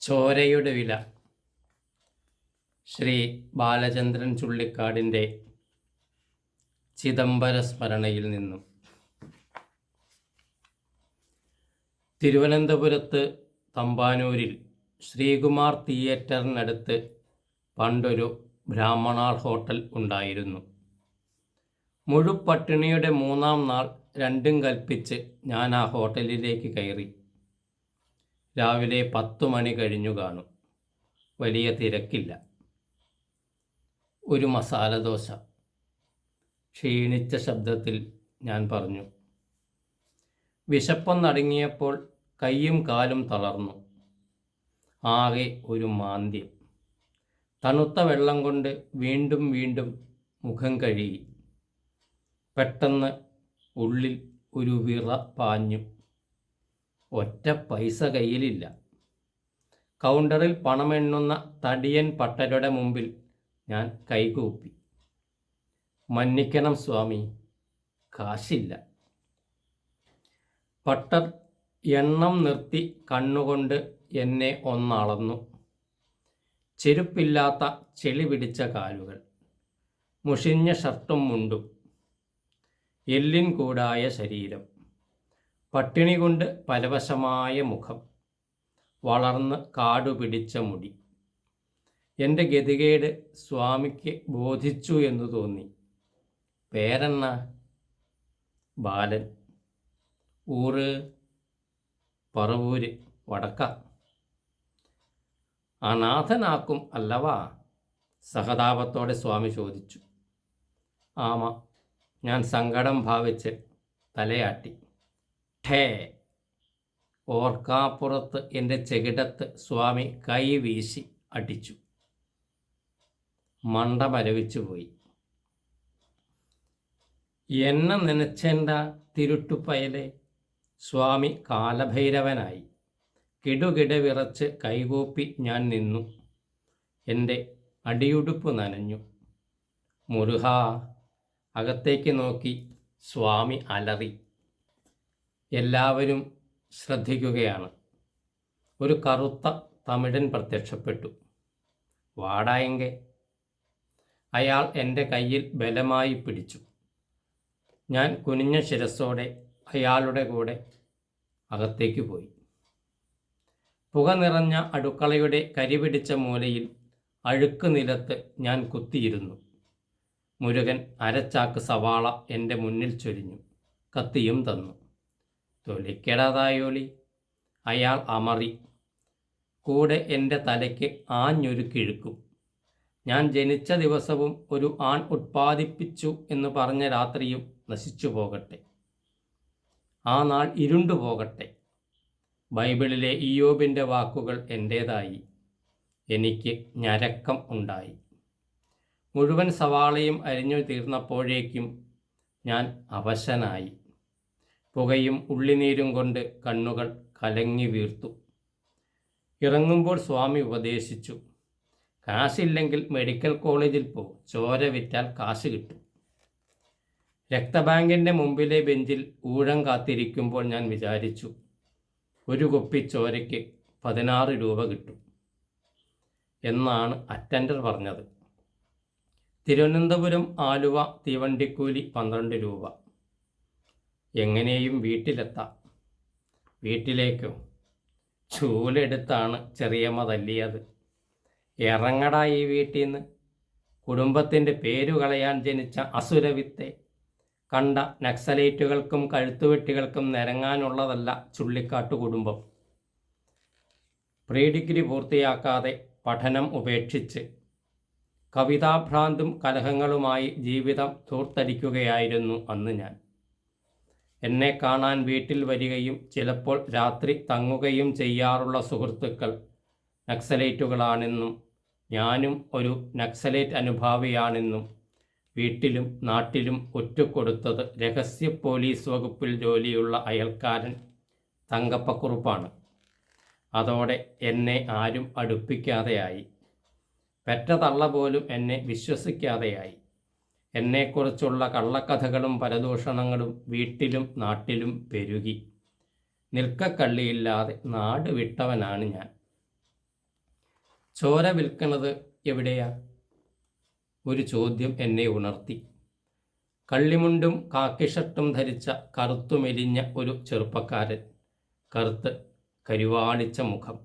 ചോരയുടെ വില. ശ്രീ ബാലചന്ദ്രൻ ചുള്ളിക്കാടിന്റെ ചിദംബര സ്മരണയിൽ നിന്നും. തിരുവനന്തപുരത്ത് തമ്പാനൂരിൽ ശ്രീകുമാർ തിയേറ്ററിനടുത്ത് പണ്ടൊരു ബ്രാഹ്മണാർ ഹോട്ടൽ ഉണ്ടായിരുന്നു. മുഴുപട്ടിണിയുടെ മൂന്നാം നാൾ രണ്ടും കൽപ്പിച്ച് ഞാൻ ആ ഹോട്ടലിലേക്ക് കയറി. രാവിലെ പത്തു മണി കഴിഞ്ഞു കാണും. വലിയ തിരക്കില്ല. ഒരു മസാല ദോശ. ക്ഷീണിച്ച ശബ്ദത്തിൽ ഞാൻ പറഞ്ഞു. വിശപ്പൊന്നടങ്ങിയപ്പോൾ കൈയും കാലും തളർന്നു. ആകെ ഒരു മാന്ദ്യം. തണുത്ത വെള്ളം കൊണ്ട് വീണ്ടും വീണ്ടും മുഖം കഴുകി. പെട്ടെന്ന് ഉള്ളിൽ ഒരു വിറ പാഞ്ഞു. ഒറ്റ പൈസ കയ്യിലില്ല. കൗണ്ടറിൽ പണമെണ്ണുന്ന തടിയൻ പട്ടരുടെ മുമ്പിൽ ഞാൻ കൈകൂപ്പി. മന്നിക്കണം സ്വാമി കാശില്ല. പട്ടർ എണ്ണം നിർത്തി കണ്ണുകൊണ്ട് എന്നെ ഒന്നളന്നു. ചെരുപ്പില്ലാത്ത ചെളി പിടിച്ച കാലുകൾ മുഷിഞ്ഞ ഷർട്ടും മുണ്ടും എല്ലിൻ കൂടായ ശരീരം. പട്ടിണി കൊണ്ട് പലവശമായ മുഖം. വളർന്ന് കാടുപിടിച്ച മുടി. എന്റെ ഗതികേട് സ്വാമിക്ക് ബോധിച്ചു എന്ന് തോന്നി. പേരെണ്ണ ബാലൻ. ഊറ്? പറവൂര് വടക്ക. അനാഥനാക്കും അല്ലവാ സഹതാപത്തോടെ സ്വാമി ചോദിച്ചു. ആമ ഞാൻ സങ്കടം ഭാവിച്ച് തലയാട്ടി. ഠേ. ഓർക്കാപ്പുറത്ത് എന്റെ ചെകിടത്ത് സ്വാമി കൈ വീശി അടിച്ചു. മണ്ട മരവിച്ചു പോയി. എന്നെ നനച്ചെണ്ട തിരുട്ടുപ്പയലെ സ്വാമി കാലഭൈരവനായി. കിടുകിട വിറച്ച് കൈകൂപ്പി ഞാൻ നിന്നു. എന്റെ അടിയുടുപ്പ് നനഞ്ഞു. മുരുഹ അകത്തേക്ക് നോക്കി സ്വാമി അലറി. എല്ലാവരും ശ്രദ്ധിക്കുകയാണ്. ഒരു കറുത്ത തമിഴൻ പ്രത്യക്ഷപ്പെട്ടു. വാടായെങ്കെ. അയാൾ എന്റെ കയ്യിൽ ബലമായി പിടിച്ചു. ഞാൻ കുനിഞ്ഞ ശിരസോടെ അയാളുടെ കൂടെ അകത്തേക്ക് പോയി. പുക നിറഞ്ഞ അടുക്കളയുടെ കരിപിടിച്ച മൂലയിൽ അഴുക്ക് നിലത്ത് ഞാൻ കുത്തിയിരുന്നു. മുരുകൻ അരച്ചാക്ക് സവാള എന്റെ മുന്നിൽ ചൊരിഞ്ഞു. കത്തിയും തന്നു. തൊലിക്കെടാതായോളി അയാൾ അമറി. കൂടെ എന്റെ തലയ്ക്ക് ആഞ്ഞൊരു കിഴുക്കും. ഞാൻ ജനിച്ച ദിവസവും ഒരു ആൺ ഉത്പാദിപ്പിച്ചു എന്ന് പറഞ്ഞ രാത്രിയും നശിച്ചു പോകട്ടെ. ആ നാൾ ഇരുണ്ടു പോകട്ടെ. ബൈബിളിലെ ഇയോബിന്റെ വാക്കുകൾ എന്റേതായി എനിക്ക് ഞരക്കം ഉണ്ടായി. മുഴുവൻ സവാളയും അരിഞ്ഞു തീർന്നപ്പോഴേക്കും ഞാൻ അവശനായി. പുകയും ഉള്ളിനീരും കൊണ്ട് കണ്ണുകൾ കലങ്ങി വീർത്തു. ഇറങ്ങുമ്പോൾ സ്വാമി ഉപദേശിച്ചു. കാശില്ലെങ്കിൽ മെഡിക്കൽ കോളേജിൽ പോ. ചോര വിറ്റാൽ കാശ് കിട്ടും. രക്തബാങ്കിന്റെ മുമ്പിലെ ബെഞ്ചിൽ ഊഴം കാത്തിരിക്കുമ്പോൾ ഞാൻ വിചാരിച്ചു ഒരു കുപ്പി ചോരയ്ക്ക് പതിനാറ് രൂപ കിട്ടും എന്നാണ് അറ്റൻഡർ പറഞ്ഞത്. തിരുവനന്തപുരം ആലുവ തീവണ്ടിക്കൂലി പന്ത്രണ്ട് രൂപ. എങ്ങനെയും വീട്ടിലെത്താം. വീട്ടിലേക്കോ. ചൂലെടുത്താണ് ചെറിയമ്മ തല്ലിയത്. ഇറങ്ങടാ ഈ വീട്ടിൽ നിന്ന് കുടുംബത്തിന്റെ പേരു കളയാൻ ജനിച്ച അസുരവിത്തെ കണ്ട നക്സലേറ്റുകൾക്കും കഴുത്തുവെട്ടികൾക്കും നിരങ്ങാനുള്ളതല്ല ചുള്ളിക്കാട്ടു കുടുംബം. പ്രീ ഡിഗ്രി പൂർത്തിയാക്കാതെ പഠനം ഉപേക്ഷിച്ച് കവിതാഭ്രാന്തും കലഹങ്ങളുമായി ജീവിതം തൂർത്തടിക്കുകയായിരുന്നു അന്ന് ഞാൻ. എന്നെ കാണാൻ വീട്ടിൽ വരികയും ചിലപ്പോൾ രാത്രി തങ്ങുകയും ചെയ്യാറുള്ള സുഹൃത്തുക്കൾ നക്സലേറ്റുകളാണെന്നും ഞാനും ഒരു നക്സലേറ്റ് അനുഭാവിയാണെന്നും വീട്ടിലും നാട്ടിലും ഒറ്റുകൊടുത്തത് രഹസ്യ പോലീസ് വകുപ്പിൽ ജോലിയുള്ള അയൽക്കാരൻ തങ്കപ്പക്കുറുപ്പാണ്. അതോടെ എന്നെ ആരും അടുപ്പിക്കാതെയായി. പെറ്റ തള്ള പോലും എന്നെ വിശ്വസിക്കാതെയായി. എന്നെക്കുറിച്ചുള്ള കള്ളക്കഥകളും പരദൂഷണങ്ങളും വീട്ടിലും നാട്ടിലും പെരുകി. നിൽക്കക്കള്ളിയില്ലാതെ നാട് വിട്ടവനാണ് ഞാൻ. ചോര വിൽക്കുന്നത് എവിടെയാ? ഒരു ചോദ്യം എന്നെ ഉണർത്തി. കള്ളിമുണ്ടും കാക്കിഷട്ടും ധരിച്ച കറുത്തു മെലിഞ്ഞ ഒരു ചെറുപ്പക്കാരൻ. കറുത്ത് കരുവാളിച്ച മുഖം.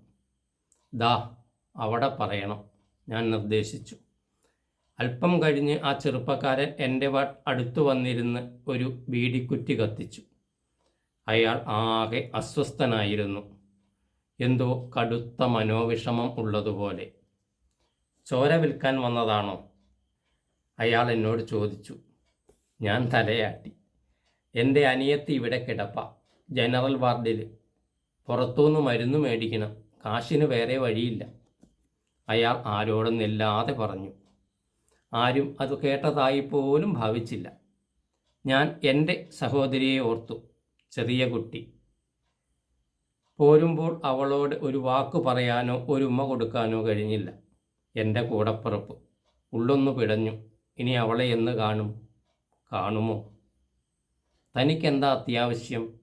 ദാ അവിടെ പറയണം. ഞാൻ നിർദ്ദേശിച്ചു. അല്പം കഴിഞ്ഞ് ആ ചെറുപ്പക്കാരൻ എന്റെ അടുത്തു വന്നിരുന്ന് ഒരു ബീഡിക്കുറ്റി കത്തിച്ചു. അയാൾ ആകെ അസ്വസ്ഥനായിരുന്നു. എന്തോ കടുത്ത മനോവിഷമം ഉള്ളതുപോലെ. ചോര വിൽക്കാൻ വന്നതാണോ? അയാൾ എന്നോട് ചോദിച്ചു. ഞാൻ തലയാട്ടി. എന്റെ അനിയത്തി ഇവിടെ കിടപ്പ. ജനറൽ വാർഡിൽ പുറത്തുനിന്ന് മരുന്ന് മേടിക്കണം. കാശിന് വേറെ വഴിയില്ല. അയാൾ ആരോടൊന്നില്ലാതെ പറഞ്ഞു. ആരും അത് കേട്ടതായി പോലും ഭാവിച്ചില്ല. ഞാൻ എന്റെ സഹോദരിയെ ഓർത്തു ചെറിയ കുട്ടി. പോരുമ്പോൾ അവളോട് ഒരു വാക്ക് പറയാനോ ഒരു ഉമ്മ കൊടുക്കാനോ കഴിഞ്ഞില്ല. എന്റെ കൂടപ്പിറപ്പ്. ഉള്ളൊന്നു പിടഞ്ഞു. ഇനി അവളെ എന്ന് കാണും കാണുമോ? തനിക്കെന്താ അത്യാവശ്യം?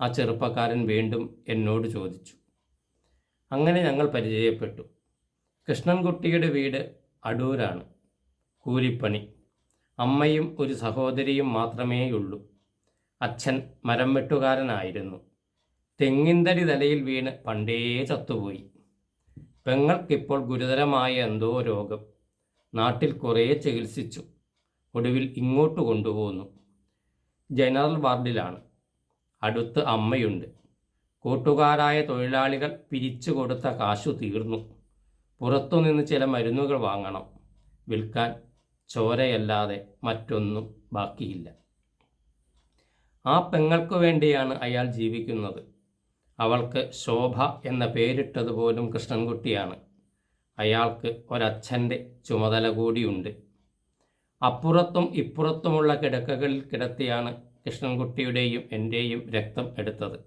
ആ ചെറുപ്പക്കാരൻ വീണ്ടും എന്നോട് ചോദിച്ചു. അങ്ങനെ ഞങ്ങൾ പരിചയപ്പെട്ടു. കൃഷ്ണൻകുട്ടിയുടെ വീട് അടൂരാണ്. കൂലിപ്പണി. അമ്മയും ഒരു സഹോദരിയും മാത്രമേയുള്ളൂ. അച്ഛൻ മരം വെട്ടുകാരനായിരുന്നു. തെങ്ങിന്തടി തലയിൽ വീണ് പണ്ടേ ചത്തുപോയി. പെങ്ങൾക്കിപ്പോൾ ഗുരുതരമായ എന്തോ രോഗം. നാട്ടിൽ കുറേ ചികിത്സിച്ചു. ഒടുവിൽ ഇങ്ങോട്ട് കൊണ്ടുപോന്നു. ജനറൽ വാർഡിലാണ്. അടുത്ത് അമ്മയുണ്ട്. കൂട്ടുകാരായ തൊഴിലാളികൾ പിരിച്ചു കൊടുത്ത കാശു തീർന്നു. പുറത്തുനിന്ന് ചില മരുന്നുകൾ വാങ്ങണം. വിൽക്കാൻ ചോരയല്ലാതെ മറ്റൊന്നും ബാക്കിയില്ല. ആ പെങ്ങൾക്ക് വേണ്ടിയാണ് അയാൾ ജീവിക്കുന്നത്. അവൾക്ക് ശോഭ എന്ന പേരിട്ടതുപോലും കൃഷ്ണൻകുട്ടിയാണ്. അയാൾക്ക് ഒരച്ഛന്റെ ചുമതല കൂടിയുണ്ട്. അപ്പുറത്തും ഇപ്പുറത്തുമുള്ള കിടക്കകളിൽ കിടത്തിയാണ് കൃഷ്ണൻകുട്ടിയുടെയും എന്റെയും രക്തം എടുത്തത്.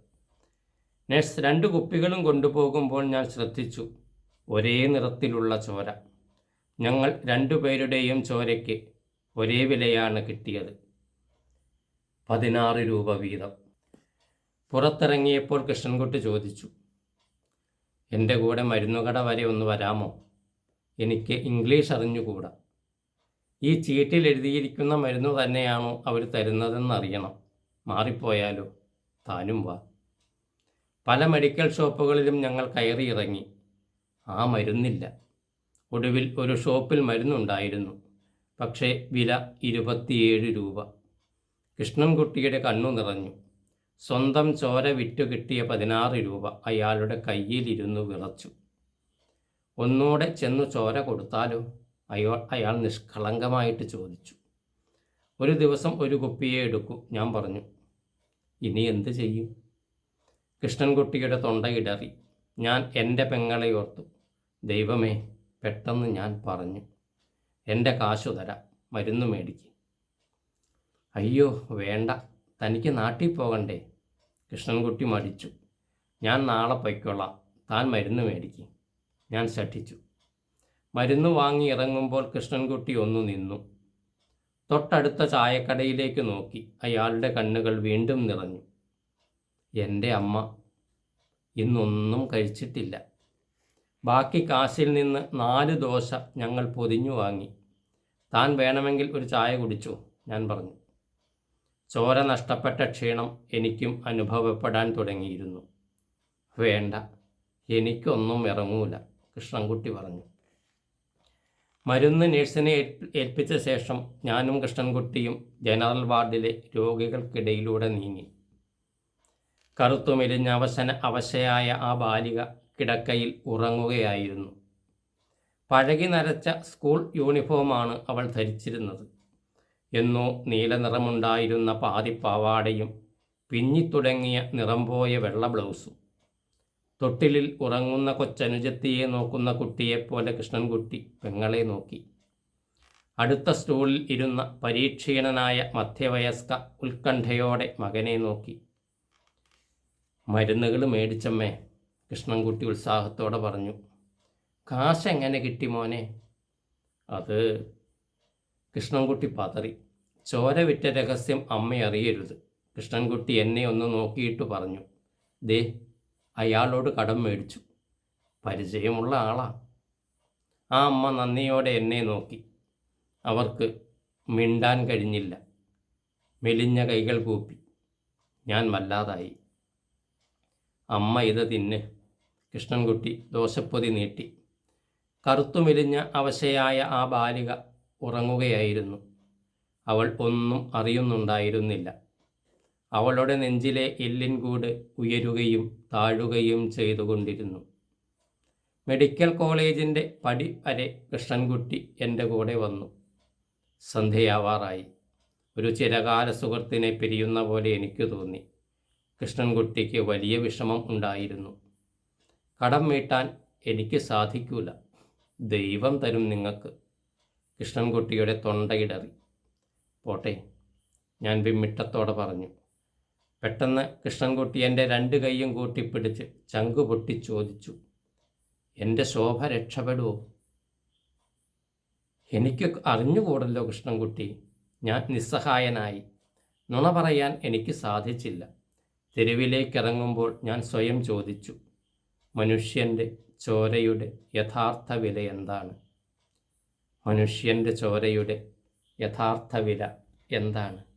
നഴ്സ് രണ്ട് കുപ്പികളും കൊണ്ടുപോകുമ്പോൾ ഞാൻ ശ്രദ്ധിച്ചു. ഒരേ നിറത്തിലുള്ള ചോര. ഞങ്ങൾ രണ്ടുപേരുടെയും ചോരയ്ക്ക് ഒരേ വിലയാണ് കിട്ടിയത്. പതിനാറ് രൂപ വീതം. പുറത്തിറങ്ങിയപ്പോൾ കൃഷ്ണൻകുട്ടി ചോദിച്ചു എന്റെ കൂടെ മരുന്നുകട വരെ ഒന്ന് വരാമോ? എനിക്ക് ഇംഗ്ലീഷ് അറിഞ്ഞുകൂടാ. ഈ ചീട്ടിൽ എഴുതിയിരിക്കുന്ന മരുന്ന് തന്നെയാണോ അവർ തരുന്നതെന്നറിയണം. മാറിപ്പോയാലോ? താനും വാ. പല മെഡിക്കൽ ഷോപ്പുകളിലും ഞങ്ങൾ കയറി ഇറങ്ങി ആ മരുന്നില്ല. ഒടുവിൽ ഒരു ഷോപ്പിൽ മരുന്നുണ്ടായിരുന്നു. പക്ഷേ വില ഇരുപത്തിയേഴ് രൂപ. കൃഷ്ണൻകുട്ടിയുടെ കണ്ണു നിറഞ്ഞു. സ്വന്തം ചോര വിറ്റു കിട്ടിയ പതിനാറ് രൂപ അയാളുടെ കയ്യിലിരുന്നു വിറച്ചു. ഒന്നോടെ ചെന്നു ചോര കൊടുത്താലോ? അയാൾ അയാൾ നിഷ്കളങ്കമായിട്ട് ചോദിച്ചു. ഒരു ദിവസം ഒരു കുപ്പിയെ എടുക്കൂ ഞാൻ പറഞ്ഞു. ഇനി എന്ത് ചെയ്യും? കൃഷ്ണൻകുട്ടിയുടെ ഇടറി. ഞാൻ എന്റെ പെങ്ങളെ ഓർത്തു. ദൈവമേ പെട്ടെന്ന് ഞാൻ പറഞ്ഞു എന്റെ കാശു തരാം മരുന്ന് മേടിക്ക്. അയ്യോ വേണ്ട തനിക്ക് നാട്ടിൽ പോകണ്ടേ. കൃഷ്ണൻകുട്ടി മടിച്ചു. ഞാൻ നാളെ പൊയ്ക്കൊള്ളാം താൻ മരുന്ന് മേടിക്കും. ഞാൻ ശഠിച്ചു. മരുന്ന് വാങ്ങി ഇറങ്ങുമ്പോൾ കൃഷ്ണൻകുട്ടി ഒന്ന് നിന്നു. തൊട്ടടുത്ത ചായക്കടയിലേക്ക് നോക്കി അയാളുടെ കണ്ണുകൾ വീണ്ടും നിറഞ്ഞു. എന്റെ അമ്മ ഇന്നൊന്നും കഴിച്ചിട്ടില്ല. ബാക്കി കാശിൽ നിന്ന് നാല് ദോശ ഞങ്ങൾ പൊതിഞ്ഞു വാങ്ങി. താൻ വേണമെങ്കിൽ ഒരു ചായ കുടിച്ചു? ഞാൻ പറഞ്ഞു. ചോര നഷ്ടപ്പെട്ട ക്ഷീണം എനിക്കും അനുഭവപ്പെടാൻ തുടങ്ങിയിരുന്നു. വേണ്ട എനിക്കൊന്നും ഇറങ്ങൂല കൃഷ്ണൻകുട്ടി പറഞ്ഞു. മരുന്ന് നഴ്സിനെ ഏൽപ്പിച്ച ശേഷം ഞാനും കൃഷ്ണൻകുട്ടിയും ജനറൽ വാർഡിലെ രോഗികൾക്കിടയിലൂടെ നീങ്ങി. കറുത്തുമെലിഞ്ഞ അവശന അവശയായ ആ ബാലിക കിടക്കയിൽ ഉറങ്ങുകയായിരുന്നു. പഴകി നരച്ച സ്കൂൾ യൂണിഫോമാണ് അവൾ ധരിച്ചിരുന്നത്. എന്നോ നീലനിറമുണ്ടായിരുന്ന പാതിപ്പാവാടയും പിഞ്ഞിത്തുടങ്ങിയ നിറം പോയ വെള്ള ബ്ലൗസും. തൊട്ടിലിൽ ഉറങ്ങുന്ന കൊച്ചനുജത്തിയെ നോക്കുന്ന കുട്ടിയെപ്പോലെ കൃഷ്ണൻകുട്ടി പെങ്ങളെ നോക്കി. അടുത്ത സ്റ്റൂളിൽ ഇരുന്ന പരീക്ഷീണനായ മധ്യവയസ്ക ഉത്കണ്ഠയോടെ മകനെ നോക്കി. മരുന്നുകൾ മേടിച്ചമ്മേ. കൃഷ്ണൻകുട്ടി ഉത്സാഹത്തോടെ പറഞ്ഞു കാശ് എങ്ങനെ കിട്ടി മോനെ? അത് കൃഷ്ണൻകുട്ടി പതറി. ചോര വിറ്റ രഹസ്യം അമ്മ അറിയരുത്. കൃഷ്ണൻകുട്ടി എന്നെ ഒന്ന് നോക്കിയിട്ട് പറഞ്ഞു ദേ അയാളോട് കടം മേടിച്ചു. പരിചയമുള്ള ആളാ. ആ അമ്മ നന്ദിയോടെ എന്നെ നോക്കി. അവർക്ക് മിണ്ടാൻ കഴിഞ്ഞില്ല. മെലിഞ്ഞ കൈകൾ കൂപ്പി. ഞാൻ വല്ലാതായി. അമ്മ ഇത് തിന്ന്. കൃഷ്ണൻകുട്ടി ദോശപ്പൊതി നീട്ടി. കറുത്തു മെലിഞ്ഞ അവശയായ ആ ബാലിക ഉറങ്ങുകയായിരുന്നു. അവൾ ഒന്നും അറിയുന്നുണ്ടായിരുന്നില്ല. അവളുടെ നെഞ്ചിലെ എല്ലിൻകൂട് ഉയരുകയും താഴുകയും ചെയ്തുകൊണ്ടിരുന്നു. മെഡിക്കൽ കോളേജിന്റെ പടി വരെ കൃഷ്ണൻകുട്ടി എന്റെ കൂടെ വന്നു. സന്ധ്യയാവാറായി. ഒരു ചിരകാല സുഹൃത്തിനെ പിരിയുന്ന പോലെ എനിക്ക് തോന്നി. കൃഷ്ണൻകുട്ടിക്ക് വലിയ വിഷമം ഉണ്ടായിരുന്നു. കടം വീട്ടാൻ എനിക്ക് സാധിക്കൂല. ദൈവം തരും നിങ്ങൾക്ക്. കൃഷ്ണൻകുട്ടിയുടെ തൊണ്ടയിടറി. പോട്ടെ ഞാൻ വിമ്മിട്ടത്തോടെ പറഞ്ഞു. പെട്ടെന്ന് കൃഷ്ണൻകുട്ടി എന്റെ രണ്ട് കൈയും കൂട്ടിപ്പിടിച്ച് ചങ്കു പൊട്ടി ചോദിച്ചു എന്റെ ശോഭ രക്ഷപ്പെടുമോ എനിക്ക് അറിഞ്ഞുകൂടല്ലോ കൃഷ്ണൻകുട്ടി ഞാൻ നിസ്സഹായനായി. നുണ പറയാൻ എനിക്ക് സാധിച്ചില്ല. തെരുവിലേക്കിറങ്ങുമ്പോൾ ഞാൻ സ്വയം ചോദിച്ചു മനുഷ്യന്റെ ചോരയുടെ യഥാർത്ഥ വില എന്താണ്? മനുഷ്യന്റെ ചോരയുടെ യഥാർത്ഥ വില എന്താണ്?